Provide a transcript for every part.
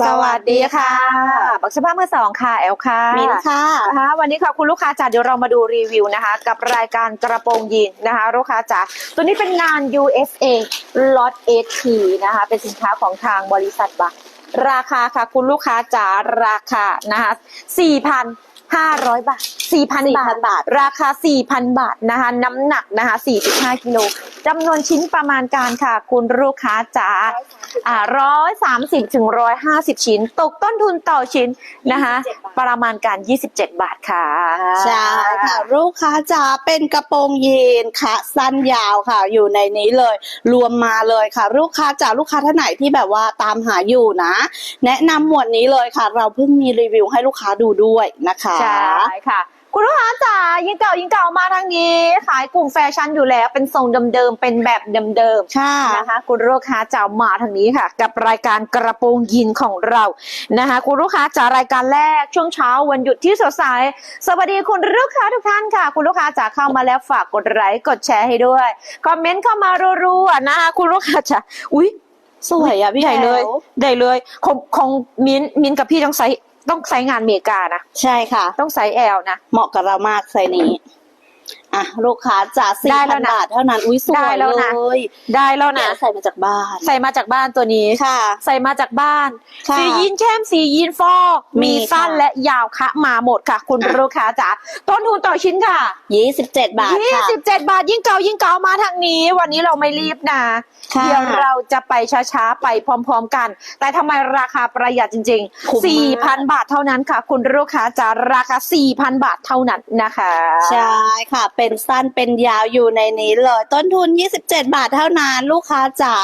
สวัสดีค่ะ บักสภาพมือสองค่ะ แอลค่ะมินค่ะนะคะวันนี้ค่ะคุณลูกค้าจ๋าเดี๋ยวเรามาดูรีวิวนะคะ กับรายการกระโปรงยีนนะคะ ลูกค้าจ๋าตัวนี้เป็นงาน USA Lot 8T นะคะ เป็นสินค้าของทางบริษัทบักราคาค่ะ คุณลูกค้าจ๋าราคานะคะ4,500บาท4,000บาท4,000บาท ราคา4,000บาทนะคะน้ำหนักนะคะ45กิโลจำนวนชิ้นประมาณการค่ะ คุณลูกค้าจ๋า อ่าร้อยสามสิบถึงร้อยห้าสิบชิ้น ตกต้นทุนต่อชิ้นนะคะ ประมาณการ27บาทค่ะใช่ค่ะลูกค้าจ๋าเป็นกระโปรงยีนค่ะสั้นยาวค่ะ อยู่ในนี้เลย รวมมาเลยค่ะ ลูกค้าจ๋าลูกค้าท่านไหนที่แบบว่าตามหาอยู่นะ แนะนำหมวดนี้เลยค่ะ เราเพิ่งมีรีวิวให้ลูกค้าดูด้วยนะคะใช่ค่ะ คุณลูกค้าจ๋ายิ่งเก่ายิ่งเก่ามาทางนี้ ขายกลุ่มแฟชั่นอยู่แล้ว เป็นทรงเดิมๆเป็นแบบเดิมๆค่ะนะคะ คุณลูกค้าจ๋ามาทางนี้ค่ะ กับรายการกระโปรงยีนของเรานะคะ คุณลูกค้าจ๋ารายการแรกช่วงเช้าวันหยุดที่สดใสสวัสดีคุณลูกค้าทุกท่านค่ะ คุณลูกค้าจ๋าเข้ามาแล้วฝากกดไลค์กดแชร์ให้ด้วยคอมเมนต์เข้ามารัวๆนะคะคุณลูกค้าจ๋าอุ้ยสวยอะพี่ใหญ่เลยแอ๋วใหญ่เลยของของมินมินกับพี่ต้องใส่ ต้องใส่งานเมกานะ ใช่ค่ะ ต้องใส่แอลนะ เหมาะกับเรามากไซส์นี้ อะลูกค้าจ๋าสี่ได้แล้พัวนนะบาทเท่านั้น อุ้ยสได้วยแล้วเลนะยได้แล้วเนี่นะยใส่มาจากบ้าน ใส่มาจากบ้านตัวนี้ ค่ะ ใส่มาจากบ้าน ค่ะสียีนเข้มสียีนฟอก มีมีสั้นค่ะ และยาวคะมาหมดค่ะ คุณอะลูกค้าจ๋าต้นทุนต่อชิ้นค่ะ ยี่สิบเจ็ดบาทค่ะ 27 บาทยิ่งเก่ายิ่งเก่ามาทางนี้ วันนี้เราไม่รีบนะค่ะเดี๋ยวเราจะไปช้าๆ ไปพร้อมๆกัน แต่ทำไมราคาประหยัดจริง คุ้มมาก ๆ 4,000 บาทเท่านั้นค่ะ คุณลูกค้าจ๋าราคา 4,000 บาทเท่านั้นนะคะ ใช่ค่ะ เป็นสั้นเป็นยาวอยู่ในนี้เลย ต้นทุน 27 บาทเท่านั้น ลูกค้าจ๋า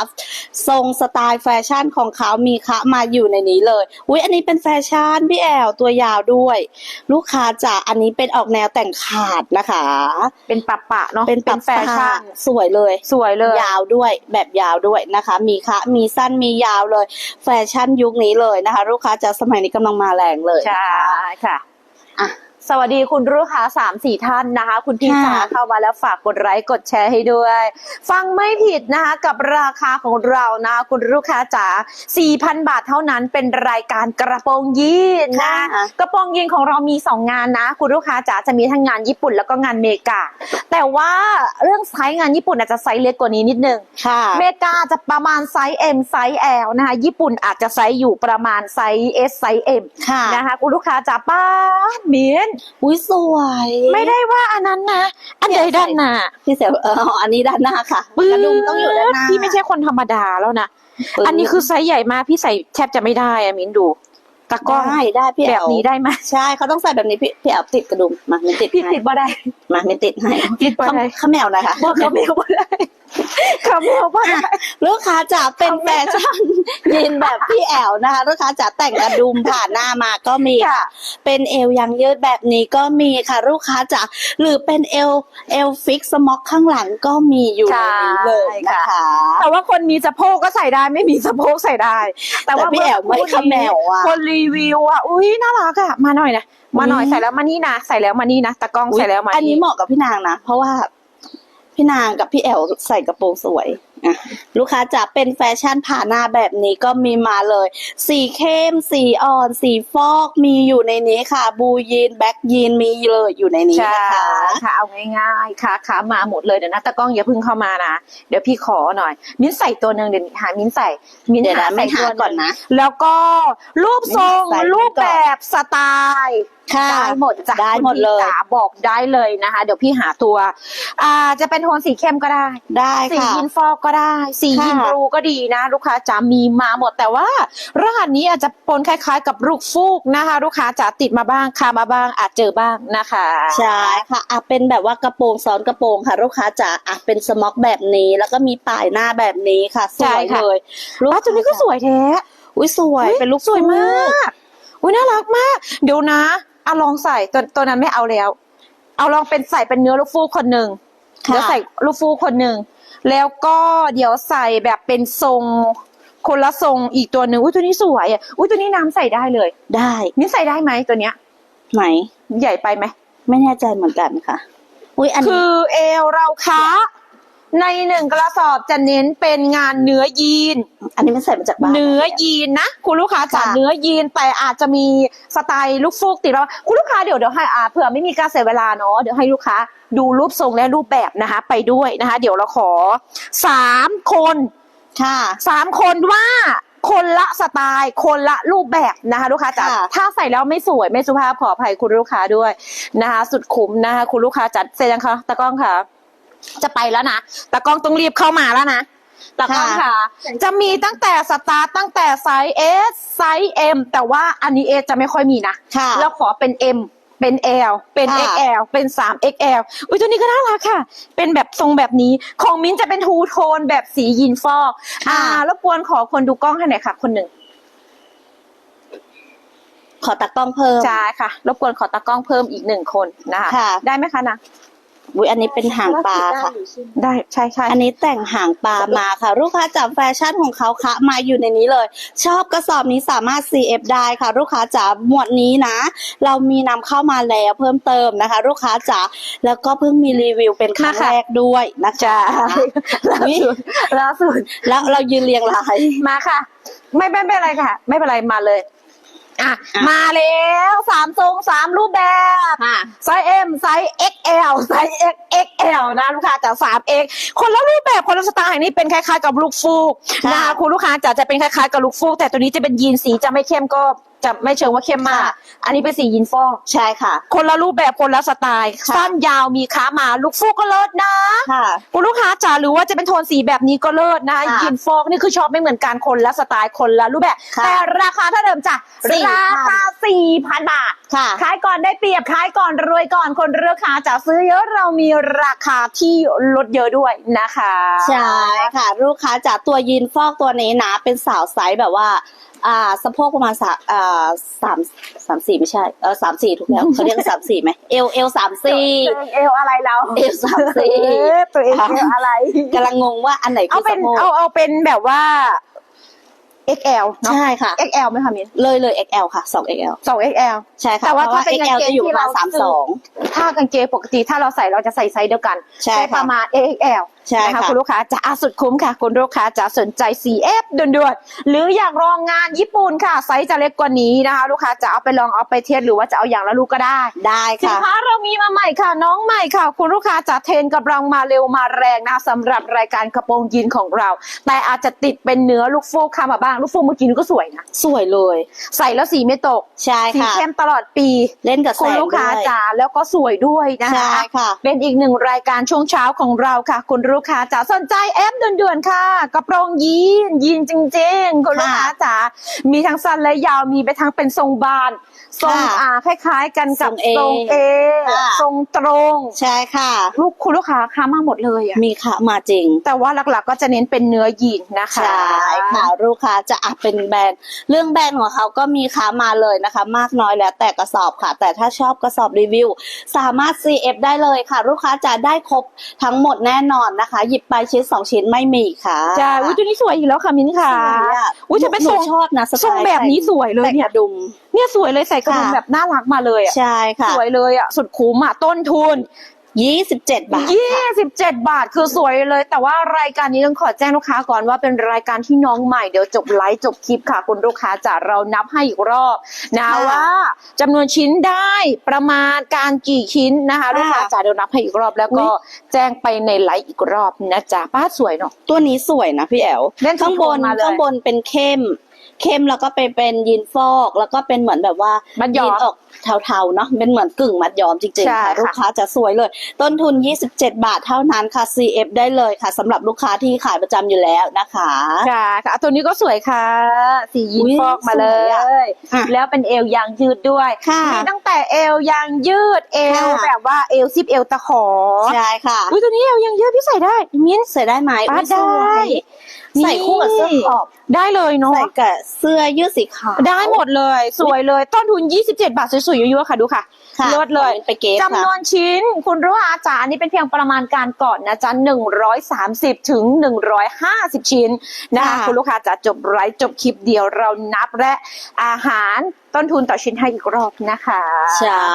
ทรงสไตล์แฟชั่นของเขามีคะมาอยู่ในนี้เลยอุ้ยอันนี้เป็นแฟชั่นพี่แอลตัวยาวด้วย ลูกค้าจ๋าอันนี้เป็นออกแนวแต่งขาดนะคะ เป็นปะปะๆเนาะเป็นเป็นแฟชั่นสวยเลย สวยเลย ยาวด้วยแบบยาวด้วยนะคะ มีคะมีสั้นมียาวเลย แฟชั่นยุคนี้เลยนะคะ ลูกค้าจ๋าสมัยนี้กำลังมาแรงเลยใช่ค่ะอะ สวัสดีคุณลูกค้าสามสี่ท่านนะคะ คุณพี่ค่ะจ๋าเข้ามาแล้วฝากกดไลค์กดแชร์ให้ด้วย ฟังไม่ผิดนะคะ กับราคาของเรานะคุณลูกค้าจ๋า4,000บาทเท่านั้นเป็นรายการกระโปรงยีนนะค่ะกระโปรงยีนของเรามี2งานนะ คุณลูกค้าจ๋าจะมีทั้งงานญี่ปุ่นแล้วก็งานเมกา แต่ว่าเรื่องไซส์งานญี่ปุ่นอาจจะไซส์เล็กกว่านี้นิดนึงค่ะเมกาจะประมาณไซส์ M ไซส์ L นะคะญี่ปุ่นอาจจะไซส์อยู่ประมาณไซส์ S ไซส์ M ค่ะนะคะคุณลูกค้าจ๋าป้าดเหมียนอุ้ยสวย ไม่ได้ว่าอันนั้นนะ อันใดด้านหน้าพี่เสียเอออันนี้ด้านหน้าค่ะปื๊กระดุมต้องอยู่ด้านหน้าพี่ไม่ใช่คนธรรมดาแล้วนะปื๊อันนี้คือไซส์ใหญ่มากพี่ใส่แทบจะไม่ได้อะมินดูตะกร้องได้ได้พี่แบแอบลนี้ได้ไหมใช่เขาต้องใส่แบบนี้พี่พี่แอลติดกระดุมมาไม่ติดพี่ให้ติดบ่ได้มาไม่ติดให้ติดบ่ได้ข้าแมวหนะคะบอกเขาไม่บ่ได้ เขาไม่บ่ได้ลูกค้าจ๋าเป็นเขาแฟไม่ชั่นยินแบบพี่แอลนะคะ ลูกค้าจ๋าแต่งกระดุมผ่านหน้ามาก็มีค่ะ เป็นเอวยังยืดแบบนี้ก็มีค่ะ ลูกค้าจ๋าหรือเป็นเอวเอวฟิกสม็อกข้างหลังก็มีอยู่ในนี้เลยนะคะแต่ว่าคนมีสะโพกก็ใส่ได้ไม่มีสะโพกใส่ได้ แต่ว่าแต่พี่แอ๋วไม่ขแมวอะคนรีวิวอะอุ้ยน่ารักอะมาหน่อยนะมาหน่อยอุ๊ยใส่แล้วมานี่นะใส่แล้วมานี่นะตะกล้องใส่แล้วมาอันนี้เหมาะกับพี่นางนะเพราะว่า พี่นางกับพี่แอลใส่กระโปรงสวยอะลูกค้าจะเป็นแฟชั่นผ่าหน้าแบบนี้ก็มีมาเลย สีเข้ม สีอ่อน สีฟอกมีอยู่ในนี้ค่ะ บูยีนแบ็กยีนมีเลยอยู่ในนี้ใช่นะคะค่ะเอาง่ายๆค่ะขามาหมดเลยเดี๋ยวนะตะกล้องอย่าเพิ่งเข้ามานะ เดี๋ยวพี่ขอหน่อย มิ้นใส่ตัวหนึ่งเดี๋ยวหามิ้นใส่มิ้นเดี๋ยวนะใส่ไม่หาตัวก่อนนะ แล้วก็รูปทรงใส่ไว้ก่อนรูปแบบสไตล์ ค่ะได้หมดจ้ะได้หมดเลยคุณพี่จ๋าบอกได้เลยนะคะ เดี๋ยวพี่หาตัว อ่าจะเป็นโทนสีเข้มก็ได้ ได้สีค่ะยินฟอกก็ได้ สีค่ะยินบลูก็ดีนะ ลูกค้าจ๋ามีมาหมดแต่ว่ารหัสนี้อาจจะปนคล้าย ๆ กับลูกฟูกนะคะ ลูกค้าจ๋าติดมาบ้างคามาบ้าง อาจเจอบ้างนะคะใช่ค่ะอะเป็นแบบว่ากระโปรงซ้อนกระโปรงค่ะ ลูกค้าจ๋าอะเป็นสม็อกแบบนี้ แล้วก็มีปลายหน้าแบบนี้ค่ะสวยเลยลูว้าตัวนี้ก็สวยแท้อุ้ยสวยอุ๊ยเป็นลูกสวยมากอุ้ยน่ารักมาก เดี๋ยวนะ อะลองใส่ตัวตัวนั้นไม่เอาแล้ว เอาลองเป็นใส่เป็นเนื้อลูกฟูกคนหนึ่งค่ะเดี๋ยวใส่ลูกฟูกคนหนึ่งแล้วก็เดี๋ยวใส่แบบเป็นทรงคนละทรงอีกตัวหนึ่งอุ้ยตัวนี้สวยอะอุ้ยตัวนี้น้ำใส่ได้เลย ได้นี่ใส่ได้ไหมตัวเนี้ย ไหน ใหญ่ไปไหมไม่แน่ใจเหมือนกันค่ะ อุ้ยอันคืนี้อเอวเราคะ ในหนึ่งกระสอบจะเน้นเป็นงานเนื้อยีน อันนี้มันใส่มาจากบ้านเนื้อยีนนะคุณลูกค้าจ๋าค่ะ เนื้อยีนแต่อาจจะมีสไตล์ลูกฟูกติดมาคุณลูกค้าเดี๋ยวเดี๋ยวให้อ่าเผื่อไม่มีการเสียเวลาเนาะเดี๋ยวให้ลูกค้าดูรูปทรงและรูปแบบนะคะ ไปด้วยนะคะ เดี๋ยวเราขอสามคนค่ะ สามคนว่าคนละสไตล์ คนละรูปแบบนะคะ ลูกค้าจ๋าค่ะ ถ้าใส่แล้วไม่สวยไม่สุภาพขออภัยคุณลูกค้าด้วยนะคะ สุดคุ้มนะคะ คุณลูกค้าจัดเสร็จยังคะตะกล้องค่ะ จะไปแล้วนะตะกล้องต้องรีบเข้ามาแล้วนะตะกล้องค่ะ จะมีตั้งแต่สตาร์ตตั้งแต่ไซส์ S ไซส์ M แต่ว่าอันนี้ S จะไม่ค่อยมีนะค่ะ แล้วขอเป็น M เป็น L เป็น ค่ะ XL เป็น 3XL อุ้ยตัวนี้ก็น่ารักค่ะ เป็นแบบทรงแบบนี้ ของมิ้นจะเป็นทูโทนแบบสียีนฟอกอ่ารบกวนขอคนดูกล้องให้หน่อยค่ะ คนหนึ่ง ขอตากล้องเพิ่ม ใช่ค่ะ รบกวนขอตากล้องเพิ่มอีกหนึ่งคนนะคะ ค่ะ ได้ไหมคะนะ อุ้ยอันนี้เป็นหางปลาค่ะ ได้ใช่ใช่อันนี้แต่งหางปลามาค่ะ ลูกค้าจับแฟชั่นของเขาคะมาอยู่ในนี้เลย ชอบกระสอบนี้สามารถ CF ได้ค่ะ ลูกค้าจ๋าหมวดนี้นะ เรามีนำเข้ามาแล้วเพิ่มเติมนะคะ ลูกค้าจ๋าแล้วก็เพิ่งมีรีวิวเป็นครั้งแรกด้วยนะคะใช่ล่าอุ๊ยสุดล่าสุดแล้วเรายืนเรียงรายมาค่ะ ไม่ไม่ไม่เป็นไรค่ะ ไม่เป็นไรมาเลย อะอะมาแล้วสามทรงสามรูปแบบค่ะ ไซส์ M ไซส์ XL ไซส์ XXL นะลูกค้าจาก 3X คนละรูปแบบคนละสไตล์นี่เป็นคล้ายๆกับลูกฟูกค่ะ นะคะคุณลูกค้าจะจะเป็นคล้ายๆกับลูกฟูก แต่ตัวนี้จะเป็นยีนสีจะไม่เข้มก็ จะไม่เชิงว่าเข้มมากค่ะอันนี้เป็นสียีนฟอกใช่ค่ะ คนละรูปแบบคนละสไตล์ค่ะสั้นยาวมีขามาลูกฟูกก็เลิศนะค่ะคุณลูกค้าจ๋าหรือว่าจะเป็นโทนสีแบบนี้ก็เลิศนะค่ะยีนฟอกนี่คือชอบไม่เหมือนกันคนละสไตล์คนละรูปแบบค่ะแต่ราคาเท่าเดิมจ้ะ4,000ราคาสี่พันบาท ค่ะ ขายก่อนได้เปรียบขายก่อนรวยก่อนคนเลือกค้าจะซื้อเยอะเรามีราคาที่ลดเยอะด้วยนะคะ ใช่ค่ะ ลูกค้าจากตัวยีนฟอกตัวนี้นะ เป็นสาวไซส์แบบว่าอ่าสะโพกประมาณสามอ่าสามสามสี่ไม่ใช่เออสามสี่ถูกแล้วเขาเรียกสามสี่ไหมเอลเอลสามสี่ตัวเองเอวอะไรเราเอวสามสี่เอ๊ะตัวเองเอวอะไรกำลังงงว่าอันไหนเอาคือเป็สะนโพกเอาเอาเป็นแบบว่า XL เนาะ ใช่ค่ะ XL ไหมคะมิ้นเลยเลย XL ค่ะสอง XL สอง XL ใช่ค่ะแต่ว่าเพระถ้าเป็น XL กางเกงจะอยู่ประมาณที่เราสามสองถ้ากางเกงปกติถ้าเราใส่เราจะใส่ไซส์เดียวกันใช่ได้ค่ะประมาณ XL ใช่นะคะค่ะคุณลูกค้าจะอะสุดคุ้มค่ะ คุณลูกค้าจะสนใจ CF ด่วนๆ หรืออยากลองงานญี่ปุ่นค่ะ ไซส์จะเล็กกว่านี้นะคะ ลูกค้าจะเอาไปลองเอาไปเทียบหรือว่าจะเอาอย่างละลูกก็ได้ ได้สินค่ะค้าเรามีมาใหม่ค่ะ น้องใหม่ค่ะ คุณลูกค้าจะเทรนกำลังมาเร็วมาแรงนะคะสำหรับรายการกระโปรงยีนของเรา แต่อาจจะติดเป็นเนื้อลูกฟูกค่ะมาบ้างลูกฟูกเมื่อกี้นี่ก็สวยนะสวยเลย ใส่แล้วสีไม่ตกใช่สีค่ะเข้มตลอดปีเล่นกับแสคุณงลูกค้าด้วยจ๋าแล้วก็สวยด้วยนะใช่คะค่ะเป็นอีกหนึ่งรายการช่วงเช้าของเราค่ะ คุณลูกค้าจ๋าสนใจแอปด่วนๆค่ะ กระโปรงยีนยีนจริง ๆ คุณลูกค้าจ๋ามีทั้งสั้นและยาวมีไปทั้งเป็นทรงบาน ทรงค่ะอ่าคล้ายๆกันกับททรรงง A เอค่ะ ทรงตรงใช่ค่ะ ลูกคุณลูกค้าค้ามาหมดเลยอะมีค่ะมาจริง แต่ว่าหลักๆก็จะเน้นเป็นเนื้อยีนนะคะ ใช่ค่ะลูกค้าจะอัพเป็นแบรนด์เรื่องแบรนด์ของเขาก็มีค้ามาเลยนะคะ มากน้อยแล้วแต่กระสอบค่ะ แต่ถ้าชอบกระสอบรีวิว สามารถ CF ได้เลยค่ะ ลูกค้าจะได้ครบทั้งหมดแน่นอนนะคะ หยิบไปชิ้นสองชิ้นไม่มีค่ะจ้าอุ้ยตัวนี้สวยอีกแล้วค่ะมิ้นสค่ะวยอะอุ๊ยจะเป็นหทรง ชอบนะสไตล์ทรงแบบนี้สวยเลยแต่เนี่ยกระดุมเนี่ยสวยเลยใส่กระดุมค่ะแบบน่ารักมาเลยอะใช่ค่ะสวยเลยอะสุดคุ้มอะต้นทุนยี่สิบเจ็ดบาท27บาทคือสวยเลย แต่ว่ารายการนี้ต้องขอแจ้งลูกค้าก่อนว่าเป็นรายการที่น้องใหม่เดี๋ยวจบไลฟ์จบคลิปค่ะคุณลูกค้าจะเรานับให้อีกรอบนะค่ะว่าจำนวนชิ้นได้ประมาณการกี่ชิ้นนะคะค่ะลูกค้าจ๋าเดี๋ยวนับให้อีกรอบแล้วก็อุ๊ยแจ้งไปในไลฟ์อีกรอบนะจ๊ะป้าสวยเนาะตัวนี้สวยนะพี่แอลเล่นข้างบนโทนมาเลยข้างบนเป็นเข้ม เข้มแล้วก็ไปเป็นยีนฟอก แล้วก็เป็นเหมือนแบบว่ามัดย้อมนออกเทาๆเนาะเป็นเหมือนกึ่งมัดย้อมจริงใช่ๆค่ะค่ะ ลูกค้าจะสวยเลย ต้นทุน 27 บาทเท่านั้นค่ะ CF ได้เลยค่ะสำหรับลูกค้าที่ขายประจำอยู่แล้วนะคะ ค่ะค่ะตัวนี้ก็สวยค่ะ สียีนอุ๊ยฟอกมาเลสวยอะย อะแล้วเป็นเอวยางยืดด้วยค่ะมีตั้งแต่เอวยางยืดเอวค่ะ แบบว่าเอวซิปเอวตะขอใช่ค่ะอุ้ยตัวนี้เอวยางยืดพี่ใส่ได้มิ้น ใส่ได้ไหมป้าอุ๊ยสวยได้ ใส่คู่กับเสื้อขอบ ได้เลยเนาะ ใส่กับเสื้อยืดสีขาว ได้หมดเลย สวยเลย ต้นทุน 27 บาท สวยๆยั่วๆค่ะดูค่ะค่ะลดเลยไปเก็บจำนวนชิ้น คุณรู้อาจารย์นี่เป็นเพียงประมาณการก่อนนะจ๊ะ130 ถึง 150 ชิ้นนะคะค่ะ คุณลูกค้าจะจบไลฟ์จบคลิปเดียวเรานับและอาหาร ต้นทุนต่อชิ้นให้อีกรอบนะคะ ใช่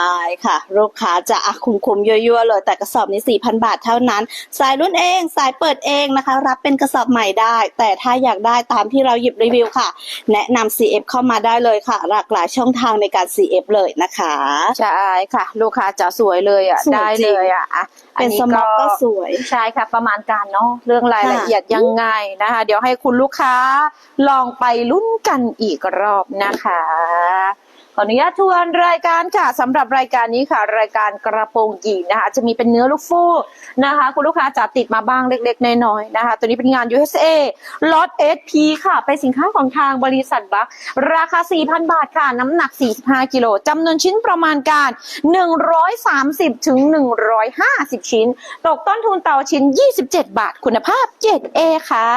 ค่ะลูกค้าจะอะคุมคุมๆยั่วๆเลย แต่กระสอบนี้ 4,000 บาทเท่านั้น สายรุ่นเอง สายเปิดเองนะคะ รับเป็นกระสอบใหม่ได้ แต่ถ้าอยากได้ตามที่เราหยิบรีวิวค่ะ แนะนำ CF เข้ามาได้เลยค่ะ หลากหลายช่องทางในการ CF เลยนะคะ ใช่ค่ะ ลูกค้าจะสวยเลยอะสวยได้จริงเลยอะอะเป็นสม็อกก็สวยใช่ค่ะ ประมาณการเนาะเรื่องรายละค่ะเอียดยังไงนะคะ เดี๋ยวให้คุณลูกค้าลองไปลุ้นกันอีกรอบนะคะ ขออนุญาตทวนรายการค่ะสำหรับรายการนี้ค่ะ รายการกระโปรงหญิงนะคะ จะมีเป็นเนื้อลูกฟูกนะคะ คุณลูกค้าจะติดมาบ้างเล็ก ๆ น้อยๆนะคะ ตัวนี้เป็นงาน USA ล็อต SP ค่ะ เป็นสินค้าของทางบริษัทบัคราคา 4,000 บาทค่ะ น้ำหนัก 45 กิโลจำนวนชิ้นประมาณการ 130 ถึง 150 ชิ้น ตกต้นทุนต่อชิ้น 27 บาท คุณภาพ 7A ค่ะ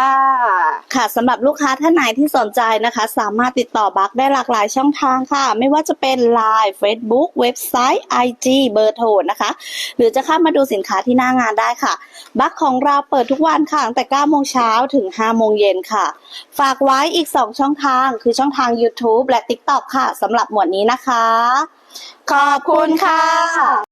ค่ะสำหรับลูกค้าท่านไหนที่สนใจนะคะ สามารถติดต่อบัคได้หลากหลายช่องทางค่ะไม่ว่าจะเป็น Line Facebook เว็บไซต์ IG เบอร์โทรนะคะ หรือจะเข้ามาดูสินค้าที่หน้างานได้ค่ะ บัคของเราเปิดทุกวันค่ะตั้งแต่9โมงเช้าถึง 5 โมงเย็นค่ะ ฝากไว้อีก 2 ช่องทางคือช่องทาง YouTube และ TikTok ค่ะสำหรับหมวดนี้นะคะ ขอบคุณค่ะ